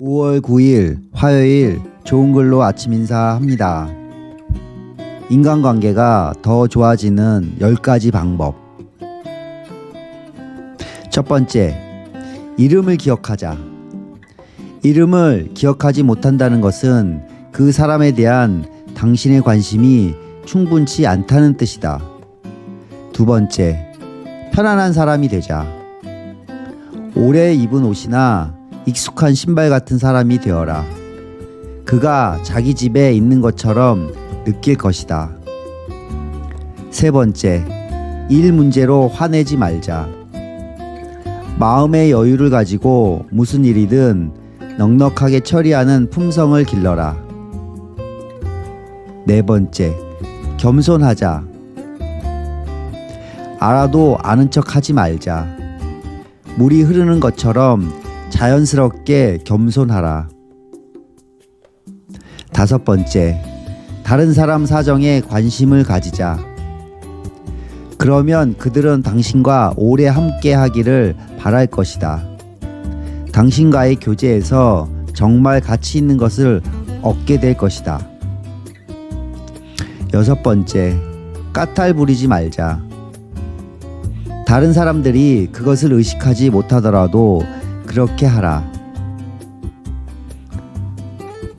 5월 9일 화요일 좋은 글로 아침 인사합니다. 인간관계가 더 좋아지는 10가지 방법. 첫 번째, 이름을 기억하자. 이름을 기억하지 못한다는 것은 그 사람에 대한 당신의 관심이 충분치 않다는 뜻이다. 두 번째, 편안한 사람이 되자. 오래 입은 옷이나 익숙한 신발 같은 사람이 되어라. 그가 자기 집에 있는 것처럼 느낄 것이다. 세 번째, 일 문제로 화내지 말자. 마음의 여유를 가지고 무슨 일이든 넉넉하게 처리하는 품성을 길러라. 네 번째, 겸손하자. 알아도 아는 척 하지 말자. 물이 흐르는 것처럼 자연스럽게 겸손하라. 다섯 번째, 다른 사람 사정에 관심을 가지자. 그러면 그들은 당신과 오래 함께 하기를 바랄 것이다. 당신과의 교제에서 정말 가치 있는 것을 얻게 될 것이다. 여섯 번째, 까탈 부리지 말자. 다른 사람들이 그것을 의식하지 못하더라도 그렇게 하라.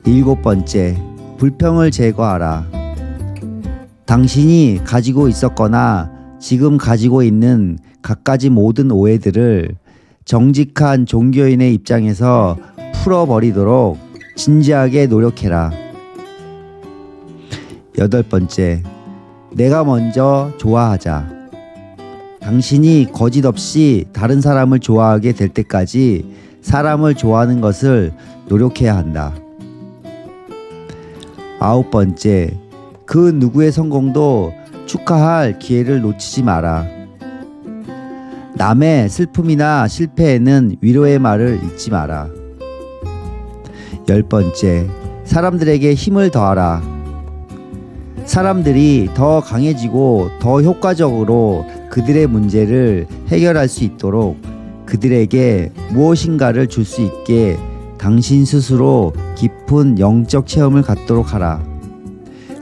일곱 번째, 불평을 제거하라. 당신이 가지고 있었거나 지금 가지고 있는 갖가지 모든 오해들을 정직한 종교인의 입장에서 풀어버리도록 진지하게 노력해라. 여덟 번째, 내가 먼저 좋아하자. 당신이 거짓 없이 다른 사람을 좋아하게 될 때까지 사람을 좋아하는 것을 노력해야 한다. 아홉 번째, 그 누구의 성공도 축하할 기회를 놓치지 마라. 남의 슬픔이나 실패에는 위로의 말을 잊지 마라. 열 번째, 사람들에게 힘을 더하라. 사람들이 더 강해지고 더 효과적으로 그들의 문제를 해결할 수 있도록 그들에게 무엇인가를 줄 수 있게 당신 스스로 깊은 영적 체험을 갖도록 하라.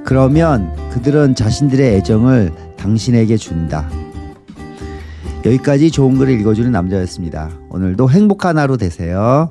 그러면 그들은 자신들의 애정을 당신에게 준다. 여기까지 좋은 글을 읽어주는 남자였습니다. 오늘도 행복한 하루 되세요.